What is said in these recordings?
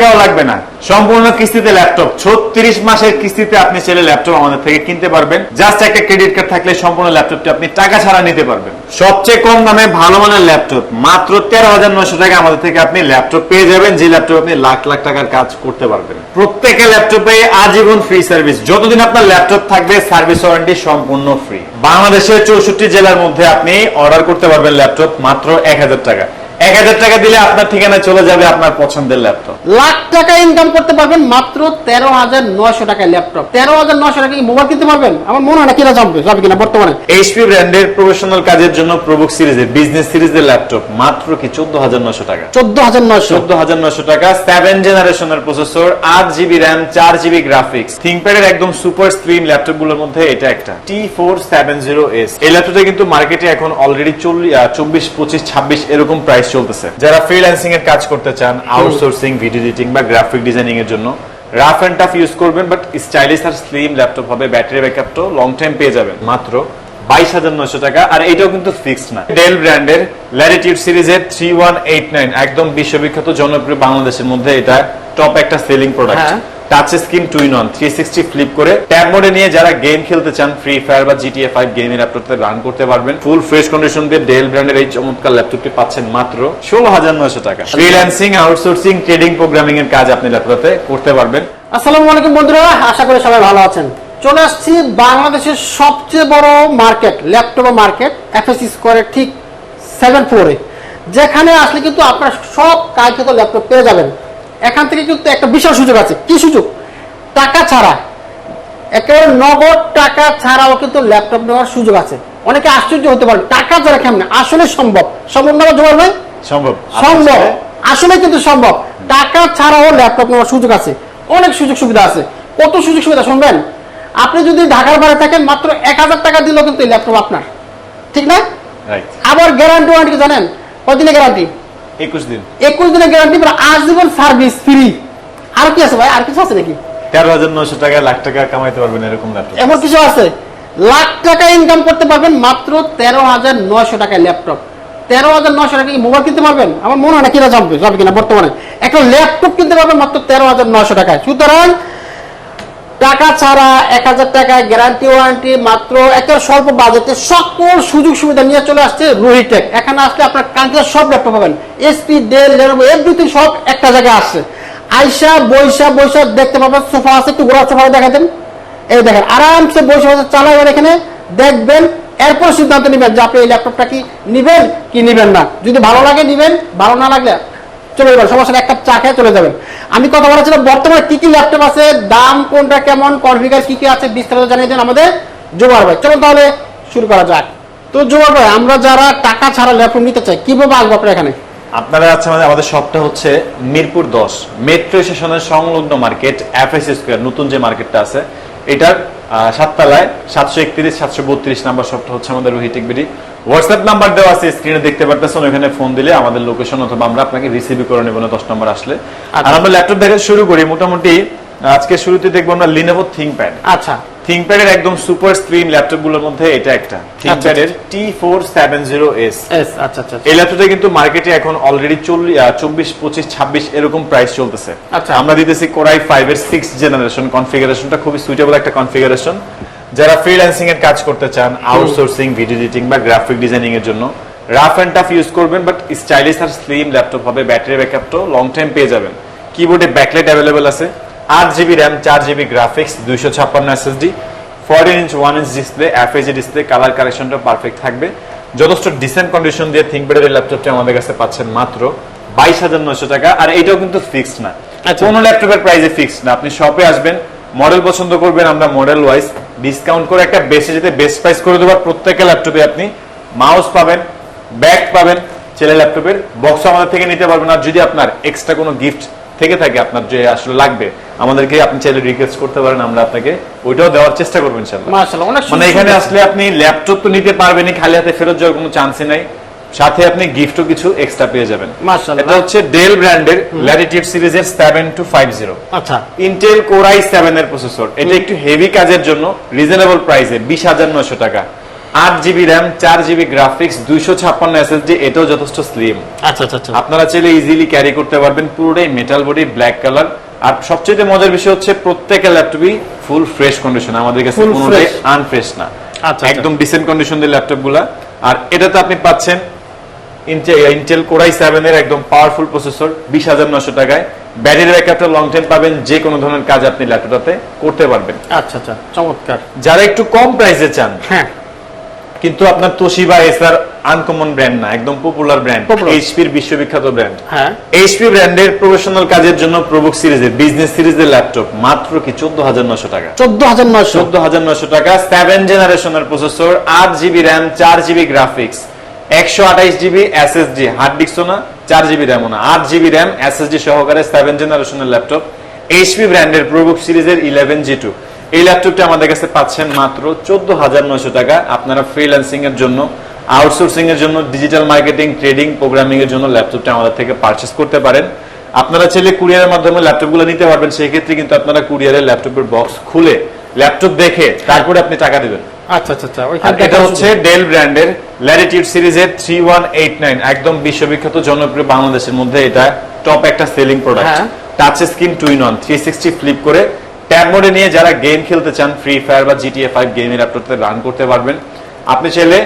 টাকাও লাগবে না। সম্পূর্ণ কিস্তিতে ল্যাপটপ ছত্রিশ মাসের কিস্তিতে আপনি চাইলে ল্যাপটপ আমাদের থেকে কিনতে পারবেন। জাস্ট একটা ক্রেডিট কার্ড থাকলে সম্পূর্ণ ল্যাপটপটি আপনি টাকা ছাড়া নিতে পারবেন। সবচেয়ে কম দামে ভালো মানের ল্যাপটপ মাত্র তেরো হাজার নয়শো টাকা আমাদের থেকে আপনি ল্যাপটপ পেয়ে যাবেন, যে ল্যাপটপ আপনি লাখ লাখ টাকার কাজ করতে পারবেন। প্রত্যেকের ল্যাপটপে আজীবন ফ্রি সার্ভিস যতদিন আপনার ল্যাপটপ থাকবে সার্ভিস ওয়ারেন্টি সম্পূর্ণ ফ্রি বাংলাদেশের চৌষট্টি জেলার মধ্যে আপনি অর্ডার করতে পারবেন ল্যাপটপ মাত্র এক হাজার টাকা। এক হাজার টাকা দিলে আপনার ঠিকানায় চলে যাবে আপনার পছন্দের ল্যাপটপ লাখ টাকা ইনকাম করতে পারবেন মাত্র তেরো হাজার নয়শো টাকায় ল্যাপটপ তেরো হাজার নয়শো টাকা মোবাইল কিনতে পারবেন? আমার মনে হয় না কিনা যাবে যাবে কিনা বর্তমানে। এইচপি ব্র্যান্ডের প্রফেশনাল কাজের জন্য প্রবুক সিরিজের বিজনেস সিরিজের ল্যাপটপ মাত্র কি চোদ্দ হাজার নশো টাকা। চোদ্দ হাজার নয়শো। চোদ্দ হাজার নশো টাকা সেভেন জেনারেশনের প্রসেসর আট জিবি র্যাম চার জিবি গ্রাফিক্স থিঙ্কপ্যাডের একদম সুপার স্ক্রিন ল্যাপটপগুলোর মধ্যে এটা একটা T four seven zero S এই ল্যাপটপটা কিন্তু মার্কেটে এখন অলরেডি চব্বিশ পঁচিশ ছাব্বিশ এরকম প্রাইস চলতেছে। যারা ফ্রিল্যান্সিং এর কাজ করতে চান আউটসোর্সিং ভিডিও এডিটিং বা গ্রাফিক ডিজাইনিং এর জন্য রাফ অ্যান্ড টাফ ইউজ করবেন বাট স্টাইলিশ আর স্লিম ল্যাপটপ হবে ব্যাটারি ব্যাকআপটাও লং টাইম পেয়ে যাবেন। মাত্র বাইশ হাজার নয়শো টাকা আর এটাও কিন্তু ফিক্সড না। ডেল ব্র্যান্ডের ল্যাটিটিউড সিরিজের থ্রি ওয়ান এইট নাইন একদম বিশ্ববিখ্যাত জনপ্রিয় বাংলাদেশের মধ্যে এটা টপ একটা selling product. Touch screen two in one three sixty flip করে ট্যাব মোডে নিয়ে যারা গেম খেলতে চান ফ্রি ফায়ার বা জিটিএ ফাইভ রান করতে পারবেন। ফুল ফ্রেশ কন্ডিশন দিয়ে ডেল ব্র্যান্ডের এই চমৎকার ল্যাপটপটি পাচ্ছেন মাত্র ষোলো হাজার নয়শো টাকা। ফ্রিল্যান্সিং আউটসোর্সিং ট্রেডিং প্রোগ্রামিং এর কাজ আপনি ল্যাপটপে করতে পারবেন। আসসালামু আলাইকুম বন্ধুরা, আশা করি সবাই ভালো আছেন। চলে আসছি বাংলাদেশের সবচেয়ে বড় মার্কেট ল্যাপটপ মার্কেট এফএস স্কোয়ারের ঠিক সেভেন ফ্লোরে যেখানে আসলে কিন্তু আপনার সব কাঙ্ক্ষিত ল্যাপটপ পেয়ে যাবেন। এখান থেকে কিন্তু একটা বিশাল সুযোগ আছে। কি সুযোগ? টাকা ছাড়া। একেবারে নগদ টাকা ছাড়াও কিন্তু ল্যাপটপ নেওয়ার সুযোগ আছে। অনেকে আশ্চর্য হতে পারে টাকা ছাড়া কেমন? আসলে সম্ভব। সম্ভব না জোয়ার ভাই? সম্ভব। সম্ভব। আসলে কিন্তু সম্ভব। টাকা ছাড়াও ল্যাপটপ নেওয়ার সুযোগ আছে। অনেক সুযোগ সুবিধা আছে। কত সুযোগ সুবিধা শুনবেন? আপনি যদি ঢাকার বাইরে থাকেন মাত্র এক হাজার টাকা দিলেও কিন্তু ল্যাপটপ আপনার। ঠিক না? আবার গ্যারান্টি ওয়ারেন্টি জানেন? কদিনের গ্যারান্টি একুশ দিন। একুশ দিনের গ্যারান্টি আজীবন সার্ভিস ফ্রি আর কি আছে ভাই? আর কিছু আছে নাকি? তেরো হাজার নয়শো টাকা লাখ টাকা কামাইতে পারবেন এরকম ল্যাপটপ এমন কিছু আছে? লাখ টাকা ইনকাম করতে পারবেন মাত্র তেরো হাজার নয়শো টাকায় ল্যাপটপ তেরো হাজার নয়শো টাকা মোবাইল কিনতে পারবেন? আমার মনে হয় না কিনা যাবে যাবে কিনা বর্তমানে। একটা ল্যাপটপ কিনতে পারবেন মাত্র তেরো হাজার নয়শো টাকায়। সুতরাং টাকা ছাড়া এক হাজার টাকায় গ্যারান্টি ওয়ারেন্টি মাত্র একটা স্বল্প বাজেটে সকল সুযোগ সুবিধা নিয়ে চলে আসছে রোহিটেক এখানে আসলে আপনার কাঙ্ক্ষিত সব ল্যাপটপ পাবেন। এসপি ডেল লেনোভো এভরিথিং সব একটা জায়গায় আসছে। আইসা বৈশা বৈশা দেখতে পাবেন, সোফা আছে, একটু ঘোরা সোফা দেখাতেন এই দেখেন, আরামসে বসে বসে চালাবেন এখানে, দেখবেন, এরপর সিদ্ধান্ত নেবেন যে আপনি এই ল্যাপটপটা কি নিবেন কি নিবেন না। যদি ভালো লাগে নিবেন, ভালো না লাগলে চলে যাবেন, সমস্যা এক কাপ চা খেয়ে চলে যাবেন। আমি কথা বলেছিলাম বর্তমানে কি কি ল্যাপটপ আছে, দাম কোনটা কেমন কনফিগার কি কি আছে, বিস্তারিত জানিয়ে দেন আমাদের জোবার ভাই। চলুন তাহলে শুরু করা যাক। তো জোগাড় ভাই, আমরা যারা টাকা ছাড়া ল্যাপটপ নিতে চাই, কীভাবে আসব আপনার এখানে? আপনারা আছে মানে আমাদের শপটা হচ্ছে মিরপুর দশ মেট্রো স্টেশনের সংলগ্ন মার্কেট এফএস স্কোয়ার নতুন যে মার্কেটটা আছে এটার সাততলায় সাতশো একত্রিশ সাতশো বত্রিশ নাম্বার শপটা হচ্ছে আমাদের রোহিতিক বিডি হোয়াটসঅ্যাপ নাম্বার দেওয়া আছে স্ক্রিনে দেখতে পারতেছেন ওখানে ফোন দিলে আমাদের লোকেশন অথবা আমরা আপনাকে রিসিভ করে নেব না দশ নম্বর আসলে। আর আমরা ল্যাপটপ দেখে শুরু করি মোটামুটি আজকে শুরুতে দেখব আমরা লিনোভো থিঙ্কপ্যাড আচ্ছা। থিঙ্কপ্যাডের একদম সুপার স্ক্রিন ল্যাপটপগুলোর মধ্যে এটা একটা। সেভেন জিরো এস এস আচ্ছা আচ্ছা এই ল্যাপটপটা কিন্তু মার্কেটে এখন অলরেডি চব্বিশ পঁচিশ ছাব্বিশ এরকম প্রাইস চলতেছে। আচ্ছা। আমরা দিতেছি কোরাই ফাইভ এর সিক্স জেনারেশন কনফিগারেশনটা খুবই সুইটেবল একটা কনফিগারেশন যারা ফ্রিল্যান্সিং এর কাজ করতে চান আউটসোর্সিং ভিডিও এডিটিং বা গ্রাফিক ডিজাইনিং এর জন্য রাফ অ্যান্ড টাফ ইউজ করবেন বাট স্টাইলিশ আর স্লিম ল্যাপটপ হবে ব্যাটারি ব্যাকআপটাও লং টাইম পেয়ে যাবেন। কিবোর্ডে ব্যাকলাইট অ্যাভেলেবেল আছে। আট জিবি র্যাম চার জিবি গ্রাফিক্স দুইশো ছাপ্পান্ন SSD fourteen inch one inch display FAG display colour কালেকশনটা পারফেক্ট থাকবে। যথেষ্ট ডিসেন্ট কন্ডিশন দিয়ে থিঙ্কপ্যাডের এই ল্যাপটপটি আমাদের কাছে পাচ্ছেন মাত্র বাইশ হাজার নয়শো টাকা। আর এটাও কিন্তু ফিক্সড না। আচ্ছা। কোনো ল্যাপটপের প্রাইসে ফিক্সড না। আপনি শপে আসবেন মডেল পছন্দ করবেন আমরা মডেল ওয়াইজ ডিসকাউন্ট করে একটা বেশি যেতে বেস্ট প্রাইস করে দেবো। আর প্রত্যেকটা ল্যাপটপে আপনি মাউস পাবেন ব্যাগ পাবেন ছেলে ল্যাপটপের বক্স আমাদের থেকে নিতে পারবেন। আর যদি আপনার এক্সট্রা কোনো গিফট থেকে থাকে আপনার যে আসলে লাগবে। আমাদেরকে আপনি চাইলে রিকোয়েস্ট করতে পারেন আমরা আপনাকে ওইটাও দেওয়ার চেষ্টা করব ইনশাল্লাহ মানে এখানে আসলে আপনি ল্যাপটপ তো নিতে পারবেনই খালি হাতে ফেরত যাওয়ার কোনো চান্সই নাই। সাথে আপনি গিফটও কিছু এক্সট্রা পেয়ে যাবেন। এটা হচ্ছে ডেল ব্র্যান্ডের ল্যাটিটিউড সিরিজের সেভেন টু ফাইভ জিরো আচ্ছা। ইন্টেল কোরাই সেভেন এর প্রসেসর এটা একটু হেভি কাজের জন্য রিজনেবল প্রাইসে বিশ হাজার নয়শো টাকা। আট জিবি র্যাম চার জিবি গ্রাফিক্স দুইশো ছাপ্পান্ন এসএসডি এটাও যথেষ্ট স্লিম আচ্ছা আচ্ছা আচ্ছা। আপনারা চাইলে ইজিলি ক্যারি করতে পারবেন। পুরোটাই মেটাল বডি ব্ল্যাক কালার আর সবচেয়ে মজার বিষয় হচ্ছে প্রত্যেকের ল্যাপটপই ফুল ফ্রেশ কন্ডিশন আমাদের কাছে কোনোটাই আনফ্রেশ না। আচ্ছা, একদম ডিসেন্ট কন্ডিশন দিয়ে ল্যাপটপগুলা আর এটাতে আপনি পাচ্ছেন ইন্টেল কোরাই সেভেন এর একদম পাওয়ারফুল প্রসেসর বিশ হাজার নশো টাকায়। ব্যাটারি ব্যাকআপটা লং টাইম পাবেন যে কোনো ধরনের কাজ আপনি ল্যাপটপটাতে করতে পারবেন। আচ্ছা আচ্ছা চমৎকার। যারা একটু কম প্রাইসে চান হ্যাঁ। কিন্তু আপনার তোশিবা এসআর আনকমন ব্র্যান্ড না একদম পপুলার ব্র্যান্ড। এইচপির বিশ্ববিখ্যাত ব্র্যান্ড হ্যাঁ। এইচপি ব্র্যান্ডের প্রফেশনাল কাজের জন্য প্রবুক সিরিজের বিজনেস সিরিজের ল্যাপটপ মাত্র কি চোদ্দ হাজার নশো টাকা। চোদ্দ হাজার নয়শো। চোদ্দ হাজার নশো টাকা সেভেন জেনারেশনের প্রসেসর আট জিবি র্যাম চার জিবি গ্রাফিক্স একশো আঠাইশ জিবি এসএসডি হার্ড ডিস্কও না চার জিবি র্যামও না আট জিবি র্যাম এসএসডি সহকারে সেভেন জেনারেশনের ল্যাপটপ এইচপি ব্র্যান্ডের প্রবুক সিরিজের ইলেভেন জি টু এই ল্যাপটপটি আমাদের কাছে পাচ্ছেন মাত্র চোদ্দ হাজার নয়শো টাকা। আপনারা ফ্রিল্যান্সিং এর জন্য আউটসোর্সিং এর জন্য ডিজিটাল মার্কেটিং ট্রেডিং প্রোগ্রামিং এর জন্য ল্যাপটপটা আমাদের থেকে পারচেস করতে পারেন। আপনারা চাইলে কুরিয়ারের মাধ্যমে ল্যাপটপগুলো নিতে পারবেন সেই ক্ষেত্রে কিন্তু আপনারা কুরিয়ারের ল্যাপটপের বক্স খুলে ল্যাপটপ দেখে তারপরে আপনি টাকা দেবেন। আচ্ছা আচ্ছা আচ্ছা এটা হচ্ছে ডেল ব্র্যান্ডের ল্যাটিটিউড সিরিজের থ্রি ওয়ান এইট নাইন একদম বিশ্ববিখ্যাত জনপ্রিয় বাংলাদেশের মধ্যে এটা টপ একটা selling product. Touch screen two in one three sixty flip করে ট্যাব মোডে নিয়ে যারা গেম খেলতে চান ফ্রি ফায়ার বা জিটিএ ফাইভ গেমের ল্যাপটপে রান করতে পারবেন। আপনি চাইলে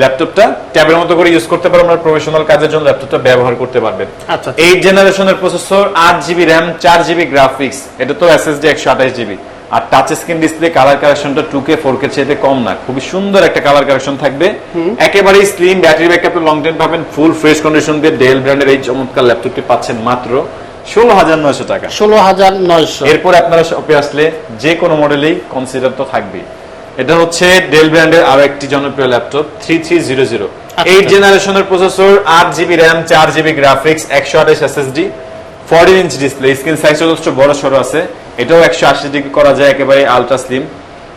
ল্যাপটপটা ট্যাবের মতো করে ইউজ করতে পারবেন আপনার প্রফেশনাল কাজের জন্য ল্যাপটপটা ব্যবহার করতে পারবেন। আচ্ছা আচ্ছা। এইট জেনারেশনের প্রসেসর আট জিবি র্যাম চার জিবি গ্রাফিক্স এটা তো এসএসডি একশো আঠাশ জিবি আর টাচ স্ক্রিন ডিসপ্লে কালার কারেকশনটা টু কে ফোর কে চাইতে কম না। খুবই সুন্দর একটা কালার কারেকশন থাকবে। একেবারেই slim battery backup long time পাবেন ফুল ফ্রেশ কন্ডিশন দিয়ে ডেল ব্র্যান্ডের এই চমৎকার ল্যাপটপটি পাচ্ছেন মাত্র ষোলো হাজার নয়শো টাকা। ষোলো হাজার নয়শো। এরপর আপনারা শপে আসলে যে কোনো মডেলেই কনসিডার তো থাকবেই। এটা হচ্ছে ডেল ব্র্যান্ডের আরও একটি জনপ্রিয় laptop three three zero zero eight জেনারেশনের প্রসেসর আট জিবি র্যাম চার জিবি গ্রাফিক্স একশো আঠাশ SSD fourteen inch display screen size যথেষ্ট বড় সড়ো আছে। এটাও একশো আশি ডিগ্রি করা যায় একেবারে ultra slim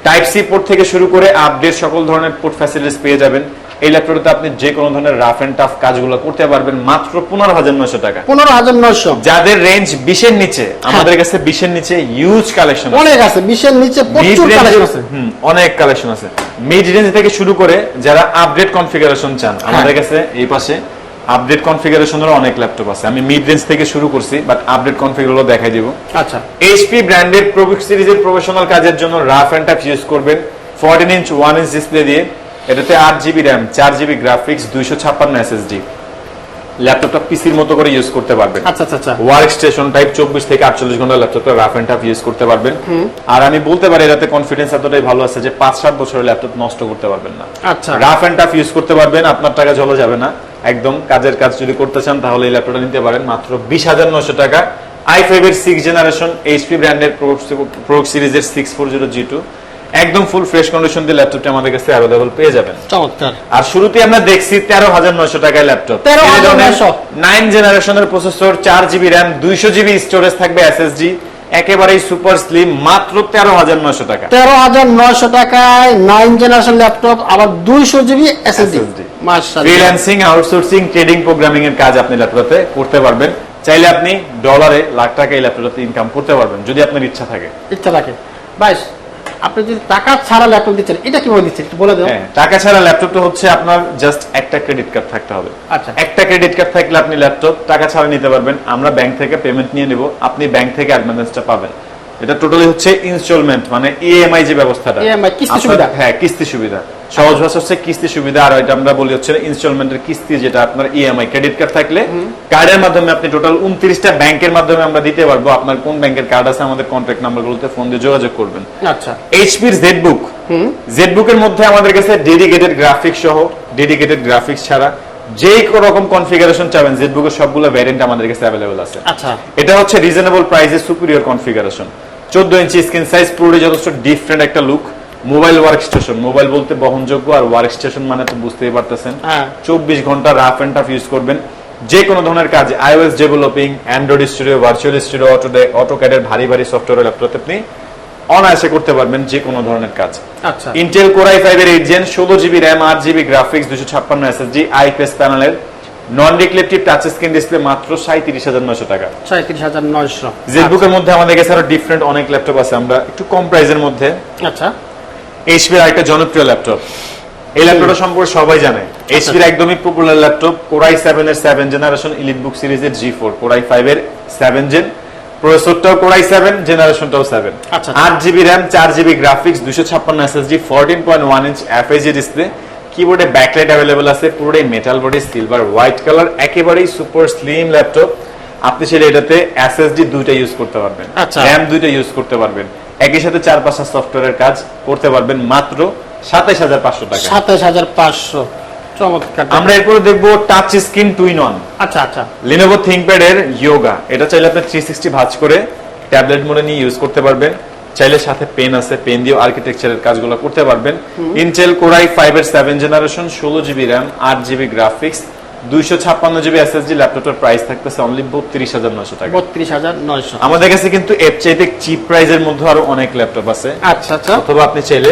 type C port থেকে শুরু করে আপডেট সকল ধরনের পোর্ট ফ্যাসিলিটিস পেয়ে যাবেন। এই ল্যাপটপটাতে আপনি যে কোনো ধরনের রাফ এন্ড টাফ কাজগুলো করতে পারবেন মাত্র পনেরো হাজার নয়শো টাকা। পনেরো হাজার নয়শো। যাদের রেঞ্জ বিশের নিচে আমাদের কাছে বিশের নিচে ইউজ কালেকশন অনেক আছে বিশের নিচে প্রচুর কালেকশন আছে। অনেক কালেকশন আছে। মিড রেঞ্জ থেকে শুরু করে যারা আপডেট কনফিগারেশন চান হ্যাঁ। আমাদের কাছে এই পাশে আপডেট কনফিগারেশনের অনেক ল্যাপটপ আছে। আমি মিড রেঞ্জ থেকে শুরু করছি বাট আপডেট কনফিগারগুলো দেখাই দিব। আচ্ছা। এইচপি ব্র্যান্ডের প্রোভিক সিরিজের প্রফেশনাল কাজের জন্য রাফ অ্যান্ড টাফ ইউজ করবেন। Fourteen inch one inch display দিয়ে এটাতে আট জিবি র্যাম চার জিবি গ্রাফিক্স দুইশো ছাপ্পান্ন এসএসডি ল্যাপটপটা পিসির মতো করে ইউজ করতে পারবেন। আচ্ছা আচ্ছা ওয়ার্ক স্টেশন টাইপ চব্বিশ থেকে আটচল্লিশ ঘণ্টা ল্যাপটপটা রাফ অ্যান্ড টাফ ইউজ করতে পারবেন। আর আমি বলতে পারি এটাতে কনফিডেন্স এতটাই ভালো আছে যে পাঁচ সাত বছরের ল্যাপটপ নষ্ট করতে পারবেন না। আচ্ছা। রাফ অ্যান্ড টাফ ইউজ করতে পারবেন আপনার টাকা চলে যাবে না। একদম কাজের কাজ যদি করতে চান তাহলে এই ল্যাপটপটা নিতে পারেন। মাত্র বিশ হাজার নশো টাকা। আই ফাইভ এর সিক্স জেনারেশন এইচপি ব্র্যান্ডের প্রো সিরিজের six four zero G two একদম ফুল ফ্রেশ কন্ডিশন দিয়ে ল্যাপটপটা আমাদের কাছে অ্যাভেলেবল পেয়ে যাবেন। চমৎকার। আর শুরুতে আমরা দেখছি তেরো হাজার নয়শো টাকায় ল্যাপটপ 13,900 নাইন জেনারেশনের প্রসেসর চার জিবি র্যাম দুইশো জিবি স্টোরেজ থাকবে এসএসডি একেবারেই সুপার স্লিম মাত্র তেরো হাজার নয়শো টাকা। তেরো হাজার নয়শো টাকায় নাইন জেনারেশন ল্যাপটপ আবার দুইশো GB SSD SSD freelancing outsourcing trading programming এর কাজ আপনি ল্যাপটপে করতে পারবেন। চাইলে আপনি ডলারে লাখ টাকা এই ল্যাপটপে ইনকাম করতে পারবেন যদি আপনার ইচ্ছা থাকে। ইচ্ছা থাকে। ভাই আপনি যদি টাকা ছাড়া ল্যাপটপ দিচ্ছেন এটা কীভাবে দিচ্ছেন? একটু বলে দেবেন হ্যাঁ টাকা ছাড়া ল্যাপটপটা হচ্ছে আপনার জাস্ট একটা ক্রেডিট কার্ড থাকতে হবে। আচ্ছা। একটা ক্রেডিট কার্ড থাকলে আপনি ল্যাপটপ টাকা ছাড়া নিতে পারবেন। আমরা ব্যাংক থেকে পেমেন্ট নিয়ে নেব। আপনি ব্যাংক থেকে অ্যাডভান্সটা পাবেন। এটা টোটালি হচ্ছে ইনস্টলমেন্ট মানে ইএমআই যে ব্যবস্থাটা। EMI, কিস্তি সুবিধা। হ্যাঁ কিস্তি সুবিধা। সহজ ভাষা হচ্ছে কিস্তি সুবিধা আর এটা আমরা বলি হচ্ছে ইনস্টলমেন্টের কিস্তি যেটা আপনার ইএমআই ক্রেডিট কার্ড থাকলে কার্ডের মাধ্যমে আপনি টোটাল উনত্রিশটা ব্যাংকের মাধ্যমে আমরা দিতে পারব। আপনার কোন ব্যাংকের কার্ড আছে আমাদের কন্ট্যাক্ট নাম্বারগুলোতে ফোন দিয়ে যোগাযোগ করবেন। আচ্ছা। এইচপির জেড বুক জেড বুকের মধ্যে আমাদের কাছে ডেডিকেটেড গ্রাফিক্স সহ ডেডিকেটেড গ্রাফিক্স ছাড়া যে রকম কনফিগারেশন চাবেন জেড বুকের সবগুলো ভ্যারিয়েন্ট আমাদের কাছে অ্যাভেলেবল আছে। আচ্ছা। এটা হচ্ছে রিজনেবল প্রাইসে সুপিরিয়র কনফিগারেশন চোদ্দ ইঞ্চি স্ক্রিন সাইজ পুরোটাই যথেষ্ট ডিফারেন্ট একটা look mobile work station mobile বলতে বহনযোগ্য আর ওয়ার্ক স্টেশন মানে তো বুঝতেই পারতেছেন। হ্যাঁ। চব্বিশ ঘণ্টা রাফ অ্যান্ড টাফ ইউজ করবেন। যে কোনো ধরনের কাজ iOS developing Android Studio virtual studio auto auto ক্যাডের ভারী ভারী সফটওয়্যার ল্যাপটপ আপনি অনায়াসে করতে পারবেন যে কোনো ধরনের কাজ। আচ্ছা। ইন্টেল কোরাই ফাইভ এর এইট জেন ষোলো জিবি র্যাম আট জিবি গ্রাফিক্স দুশো ছাপ্পান্ন এসএসডি আইপিএস প্যানেলের non reflective touch screen display মাত্র সাঁত্রিশ হাজার নশো টাকা। সাঁত্রিশ হাজার নয়শো। জেটবুকের মধ্যে আমাদের কাছে আরও ডিফারেন্ট অনেক ল্যাপটপ আছে আমরা একটু কম প্রাইসের মধ্যে। আচ্ছা। একটা জনপ্রিয় ল্যাপটপ এই ল্যাপটপটা সম্পর্কে সবাই জানে। এইচপির একদমই popular laptop core i seven এর সেভেন জেনারেশন ইলিট বুক সিরিজের G four core i five এর সেভেন জেন প্রসেসরটাও কোরাই সেভেন জেনারেশনটাও সেভেন আচ্ছা। আট জিবি র্যাম চার জিবি গ্রাফিক্স দুশো ছাপ্পান্ন SSD fourteen point one inch FAG display কিবোর্ডে ব্যাকলাইট অ্যাভেলেবল আছে পুরোটাই metal body silver white colour একেবারেই সুপার স্লিম ল্যাপটপ আপনি সেটা এটাতে এসএসডি দুইটা ইউজ করতে পারবেন। আচ্ছা। র্যাম দুইটা ইউজ করতে পারবেন। একই সাথে চার পাঁচটা সফটওয়্যারের কাজ করতে পারবেন মাত্র সাতাইশ হাজার পাঁচশো টাকা। সাতাশ হাজার পাঁচশো। চমৎকার। আমরা এরপরে দেখব টাচ স্ক্রিন টুইন অন আচ্ছা আচ্ছা। লিনোভো থিংকপ্যাড এর ইয়োগা এটা চাইলে আপনি থ্রি সিক্সটি ভাঁজ করে ট্যাবলেট মোডে নিয়ে ইউজ করতে পারবেন। চাইলে সাথে পেন আছে পেন দিয়ে আর্কিটেকচারের কাজগুলো করতে পারবেন। ইন্টেল কোরাই ফাইভ এর সেভেন জেনারেশন ষোলো জিবি র্যাম আট জিবি গ্রাফিক্স দুইশো ছাপ্পান্ন জিবি এসএসডি ল্যাপটপের প্রাইস থাকতেছে অনলি বত্রিশ হাজার নশো টাকা। বত্রিশ হাজার নয়শো। আমাদের কাছে কিন্তু এর চাইতে চিপ প্রাইজের মধ্যে আরও অনেক ল্যাপটপ আছে। আচ্ছা আচ্ছা। অথবা আপনি চাইলে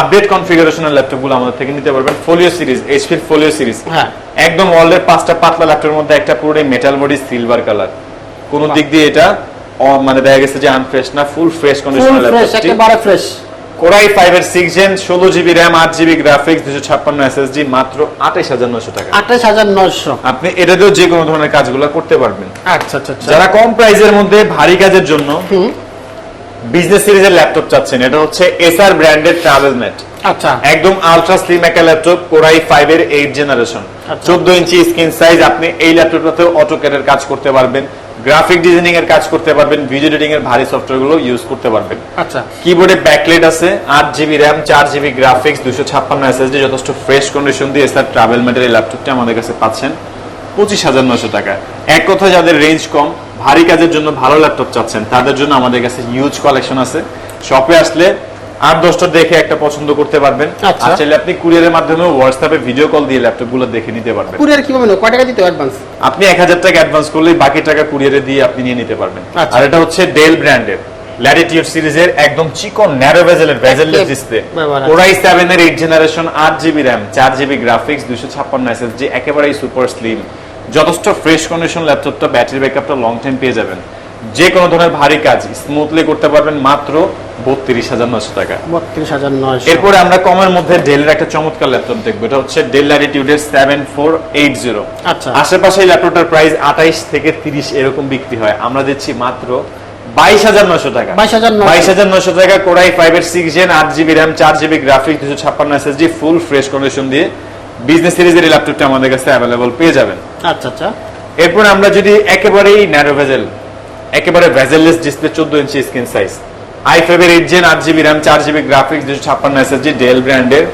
আপডেট কনফিগারেশনের ল্যাপটপগুলো আমাদের থেকে নিতে পারবেন। ফোলিও সিরিজ এইচপির ফোলিও সিরিজ হ্যাঁ। একদম ওয়ার্ল্ডের পাঁচটা পাতলা ল্যাপটপের মধ্যে একটা পুরোটাই মেটাল বডি সিলভার কালার কোন দিক দিয়ে এটা মানে দেখা গেছে যে আনফ্রেশ না ফুল ফ্রেশ কন্ডিশনাল ফ্রেশ একেবারে fresh core i six gen ষোলো জিবি র্যাম আট জিবি গ্রাফিক্স দুশো ছাপ্পান্ন এসএসডি মাত্র আঠাইশ হাজার নশো টাকা। আঠাশ হাজার নয়শো। আপনি এটাতেও যে কোনো ধরনের কাজগুলো করতে পারবেন। আচ্ছা আচ্ছা আচ্ছা। যারা কম প্রাইজের মধ্যে ভারী কাজের জন্য বিজনেস সিরিজের ল্যাপটপ চাচ্ছেন। এটা হচ্ছে এসআর ব্র্যান্ডের ট্রাভেল নেট আচ্ছা। একদম আলট্রা স্লিম একটা ল্যাপটপ কোরাই ফাইভ এর এইট জেনারেশন আচ্ছা। চোদ্দ ইঞ্চি স্ক্রিন সাইজ আপনি এই ল্যাপটপটাতেও অটোক্যাডের কাজ করতে পারবেন গ্রাফিক ডিজাইনিং এর কাজ করতে পারবেন ভিডিও এডিটিং এর ভারী সফটওয়্যারগুলো ইউজ করতে পারবেন। আচ্ছা। কিবোর্ডে ব্যাকলাইট আছে আট জিবি র্যাম চার জিবি গ্রাফিক্স দুশো ছাপ্পান্ন এসএসডি যথেষ্ট ফ্রেশ কন্ডিশন দিয়ে এসআর ট্রাভেল মেটের এই ল্যাপটপটি আমাদের কাছে পাচ্ছেন পঁচিশ হাজার নশো টাকা এক কথা যাদের রেঞ্জ কম ভারী কাজের জন্য ভালো ল্যাপটপ চাচ্ছেন তাদের জন্য আমাদের কাছে হিউজ কালেকশন আছে। শপে আসলে আট দশটা দেখে একটা পছন্দ করতে পারবেন। আচ্ছা। আর চাইলে আপনি কুরিয়ারের মাধ্যমে হোয়াটসঅ্যাপে ভিডিও কল দিয়ে ল্যাপটপগুলো দেখে নিতে পারবেন। কুরিয়ার কীভাবে কয় টাকা দিতে অ্যাডভান্স আপনি এক হাজার টাকা অ্যাডভান্স করলে বাকি টাকা কুরিয়ারে দিয়ে আপনি নিয়ে নিতে পারবেন। আচ্ছা। আর এটা হচ্ছে ডেল ব্র্যান্ডের ল্যাটিটিউড সিরিজের একদম চিকন ন্যারো ভেজেলের ভেজেলেস একে- ডিসপ্লে। কোরাই সেভেন এর এইট জেনারেশন আট জিবি র্যাম চার জিবি গ্রাফিক্স দুশো ছাপ্পান্ন এসএসডি একেবারেই সুপার স্লিম যথেষ্ট ফ্রেশ কন্ডিশন ল্যাপটপটা ব্যাটারি ব্যাকআপটা লং টাইম পেয়ে যাবেন। যে কোনো ধরনের ভারী কাজ স্মুথলি করতে পারবেন মাত্র বত্রিশ হাজার নশো টাকা। বত্রিশ হাজার নয়শো। এরপরে আমরা কমের মধ্যে ডেলের একটা চমৎকার ল্যাপটপ দেখব। এটা হচ্ছে ডেল ল্যাটিটিউডের সেভেন ফোর এইট জিরো আচ্ছা। আশেপাশে এই ল্যাপটপটার প্রাইস আঠাইশ থেকে তিরিশ এরকম বিক্রি হয়। আমরা দিচ্ছি মাত্র বাইশ হাজার নশো টাকা। বাইশ হাজার নশো টাকা কোরাই ফাইভ এর সিক্স জেন আট জিবি র্যাম চার জিবি গ্রাফিক্স দুশো ছাপ্পান্ন এসএসডি ফুল ফ্রেশ কন্ডিশন দিয়ে বিজনেস সিরিজের এই ল্যাপটপটা আমাদের কাছে অ্যাভেলেবল পেয়ে যাবেন। আচ্ছা আচ্ছা। এরপর আমরা যদি একেবারেই ন্যারো ভেজেল একেবারে ভেজেললেস ডিসপ্লে চোদ্দ ইঞ্চি স্ক্রিন সাইজ আই ফাইভের এইট জেন আট জিবি র্যাম চার জিবি গ্রাফিক্স দুশো ছাপ্পান্ন এসএসজি ডেল ব্র্যান্ডের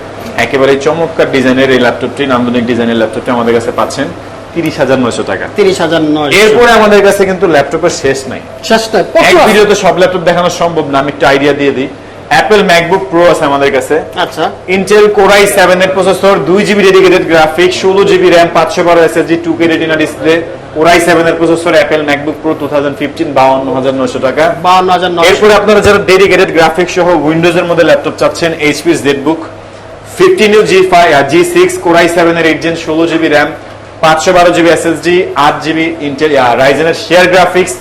একেবারে চমৎকার ডিজাইনের এই ল্যাপটপটি নান্দনিক ডিজাইনের ল্যাপটপটি আমাদের কাছে পাচ্ছেন তিরিশ হাজার নয়শো টাকা। তিরিশ হাজার নয়শো। এরপরে আমাদের কাছে কিন্তু ল্যাপটপের শেষ নাই। শেষটা এক ভিডিওতে সব ল্যাপটপ দেখানো সম্ভব না আমি একটু আইডিয়া দিয়ে দিই। অ্যাপেল ম্যাকবুক প্রো আছে আমাদের কাছে। আচ্ছা। ইন্টেল কোরাই সেভেন এর প্রসেসর দুই জিবি ডেডিকেটেড গ্রাফিক্স ষোলো জিবি র্যাম পাঁচশো বারো SSD two K retina display core i seven এর processor Apple MacBook Pro two thousand fifteen বাউন্ন হাজার নশো টাকা। বাউন্ন হাজার নয়শো। এরপরে আপনারা যারা ডেডিকেটেড গ্রাফিক্স সহ উইন্ডোজ এর মধ্যে ল্যাপটপ চাচ্ছেন HP ZBook fifteen U G five G six core i seven এর এইট জেন ষোলো জিবি র্যাম পাঁচশো বারো জিবি এসএসডি আট জিবি ইন্টেল রাইজেনের শেয়ার গ্রাফিক্স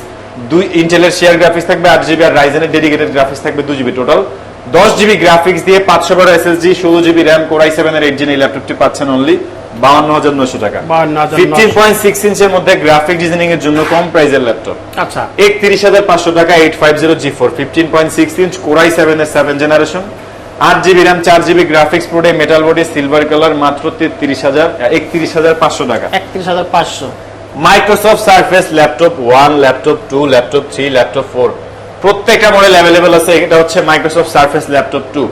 দুই ইন্টেলের শেয়ার গ্রাফিক্স থাকবে আট জিবি আর রাইজেনের ডেডিকেটেড গ্রাফিক্স থাকবে দু জিবি টোটাল দশ জিবি গ্রাফিক্স দিয়ে পাঁচশো বারো এসএসডি ষোলো GB RAM core i seven এর এইট জেন এই ল্যাপটপটি পাচ্ছেন অনলি বাউন্ন হাজার নশো টাকা 52,900 ফিফটিন পয়েন্ট সিক্স ইঞ্চের মধ্যে গ্রাফিক ডিজাইনিং এর জন্য কম প্রাইজের ল্যাপটপ আচ্ছা। একত্রিশ হাজার পাঁচশো টাকা eight five zero G four fifteen point six inch core i seven এর সেভেন জেনারেশন আট জিবি র্যাম চার GB graphics metal body silver colour মাত্র তেত্রিশ হাজার একত্রিশ হাজার পাঁচশো টাকা। একত্রিশ হাজার পাঁচশো। Microsoft Surface laptop one laptop two laptop three laptop four প্রত্যেকটা মডেল অ্যাভেলেবেল আছে। এটা হচ্ছে মাইক্রোসফট সার্ফেস ল্যাপটপ টু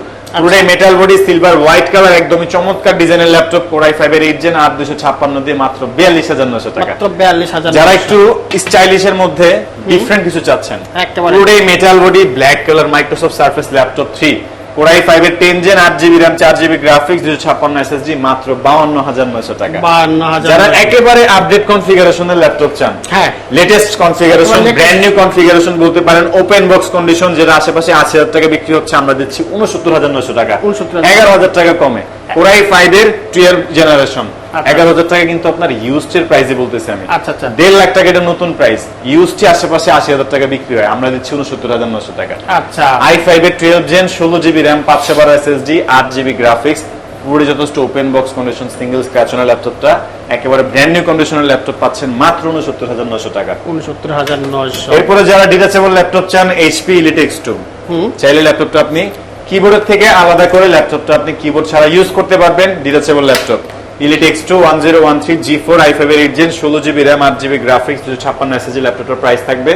পুরোটাই metal body silver white colour একদমই চমৎকার ডিজাইনের ল্যাপটপ কোরাই ফাইভের এইট জেন আট দুশো ছাপ্পান্ন দিয়ে মাত্র বিয়াল্লিশ হাজার নশো টাকা। মাত্র বিয়াল্লিশ হাজার যারা একটু স্টাইলিশ এর মধ্যে ডিফারেন্ট কিছু চাচ্ছেন। পুরোটাই metal body black colour Microsoft Surface laptop three core i five এর টেন জেন আট জিবি র্যাম চার জিবি গ্রাফিক্স দুশো ছাপ্পান্ন মাত্র বাউন্ন হাজার নয়শো টাকা। যারা একেবারে আপডেট কনফিগারেশনের ল্যাপটপ চান হ্যাঁ। Latest configuration brand new configuration বলতে পারেন ওপেন বক্স কন্ডিশন যেটা আশেপাশে আশি হাজার টাকা বিক্রি হচ্ছে আমরা দিচ্ছি উনসত্তর হাজার নয়শো টাকা। 69,000 এগারো হাজার টাকা কমে। কোরাই ফাইভ এর টুয়েলভ জেনারেশন আচ্ছা। এগারো হাজার টাকা কিন্তু আপনার ইউজড এর প্রাইসে বলতেছি আমি। আচ্ছা, আচ্ছা। দেড় লাখ টাকা এটা নতুন প্রাইস ইউজটি আশেপাশে আশি হাজার টাকা বিক্রি হয়। আমরা দিচ্ছি উনসত্তর হাজার নশো টাকা। আচ্ছা। আই ফাইভ এর টুয়েলভ জেন ষোলো জিবি র্যাম পাঁচশো বারো এসএসডি আট জিবি গ্রাফিক্স পুরো যথেষ্ট ওপেন বক্স কন্ডিশন সিঙ্গেল স্ক্র্যাচনের ল্যাপটপটা একেবারে ব্র্যান্ড নিউ কন্ডিশনের ল্যাপটপ পাচ্ছেন মাত্র উনসত্তর হাজার নশো টাকা। উনসত্তর হাজার নয়শো এরপরে যারা ডিটাচেবল ল্যাপটপ চান এইচপি ইলিট এক্স টু চাইলে ল্যাপটপটা আপনি কিবোর্ডের থেকে আলাদা করে ল্যাপটপটা আপনি কিবোর্ড ছাড়া ইউজ করতে পারবেন detachable laptop. Elite X two one zero one three G four i five এর এইট জেন ষোলো জিবি র্যাম আট জিবি গ্রাফিক্স দুশো ছাপ্পান্ন এসএসজি ল্যাপটপটার প্রাইস থাকবে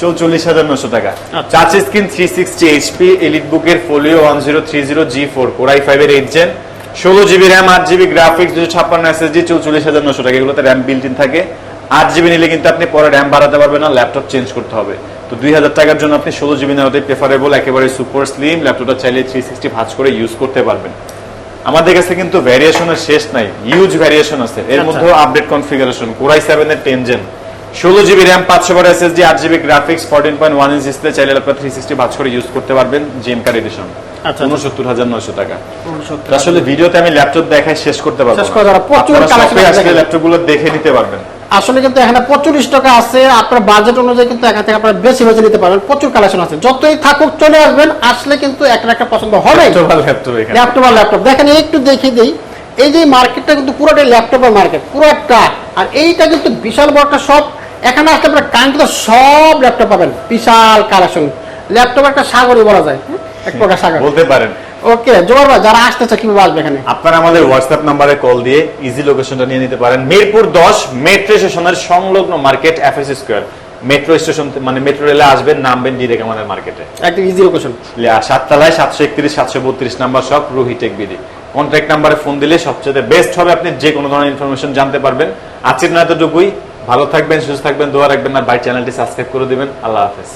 চৌচল্লিশ হাজার নশো টাকা। Touch screen three sixty HP Elite বুকের Folio one zero three zero G four core i five এর এইট জেন ষোলো জিবি র্যাম আট জিবি গ্রাফিক্স দুশো ছাপ্পান্ন এসএসজি চৌচল্লিশ হাজার নশো টাকা। এগুলোতে র্যাম বিল্ট ইন থাকে। আট জিবি নিলে কিন্তু আপনি পরে র্যাম বাড়াতে পারবেন না ল্যাপটপ চেঞ্জ করতে হবে। তো দুই হাজার টাকার জন্য আপনি ষোলো জিবি নেওয়াটাই প্রেফারেবল একেবারে সুপার স্লিম ল্যাপটপটা চাইলে থ্রি সিক্সটি ভাঁজ করে ইউজ করতে পারবেন। আমাদের কাছে কিন্তু ভ্যারিয়েশনের শেষ নাই ইউজ ভ্যারিয়েশন আছে। এর আচ্ছা। মধ্যেও update configuration core i seven এর টেন জেন ষোলো জিবি র্যাম পাঁচশো বার এসএসডি আট GB graphics fourteen point one inch display চাইলে আপনার থ্রি সিক্সটি ভাঁজ করে ইউজ করতে পারবেন জিএম কার এডিশন। উনসত্তর হাজার নয়শো টাকা। আসলে ভিডিওতে আমি ল্যাপটপ দেখায় শেষ করতে পারব ল্যাপটপগুলো দেখে নিতে পারবেন। আসলে কিন্তু এখানে প্রচুর স্টক আছে আপনার বাজেট অনুযায়ী কিন্তু এখান থেকে আপনারা বেশি বেশি নিতে পারবেন প্রচুর কালেকশন আছে। যতই থাকুক চলে আসবেন আসলে কিন্তু একটা একটা পছন্দ হবে ল্যাপটপ আর ল্যাপটপ দেখেন একটু দেখে দিই। এই যে মার্কেটটা কিন্তু পুরোটাই ল্যাপটপের মার্কেট পুরোটা। আর এইটা কিন্তু বিশাল বড় একটা শপ এখানে আসলে আপনার কাঙ্ক্ষিত সব ল্যাপটপ পাবেন। বিশাল কালেকশন ল্যাপটপ একটা সাগরই বলা যায়? এক প্রকার সাগর। বলতে পারেন। ওকে ভাই যারা আসতে চায় কীভাবে আসবে এখানে? আপনারা আমাদের হোয়াটসঅ্যাপ নাম্বারে কল দিয়ে ইজি লোকেশনটা নিয়ে নিতে পারেন। মিরপুর দশ মেট্রো স্টেশনের সংলগ্ন market FS square metro station মানে মেট্রো রেলে আসবেন নামবেন ডিরেক্ট আমাদের মার্কেটে একটা ইজি লোকেশন সাততলায় সাতশো একত্রিশ সাতশো বত্রিশ নাম্বার সব রুহি টেক বিডি কন্ট্যাক্ট নাম্বারে ফোন দিলে সবচেয়ে বেস্ট হবে আপনি যে কোনো ধরনের ইনফরমেশন জানতে পারবেন। আজকের না এতটুকুই। ভালো থাকবেন সুস্থ থাকবেন দোয়া রাখবেন আর বাই চ্যানেলটি সাবস্ক্রাইব করে দিবেন। আল্লাহ হাফেজ।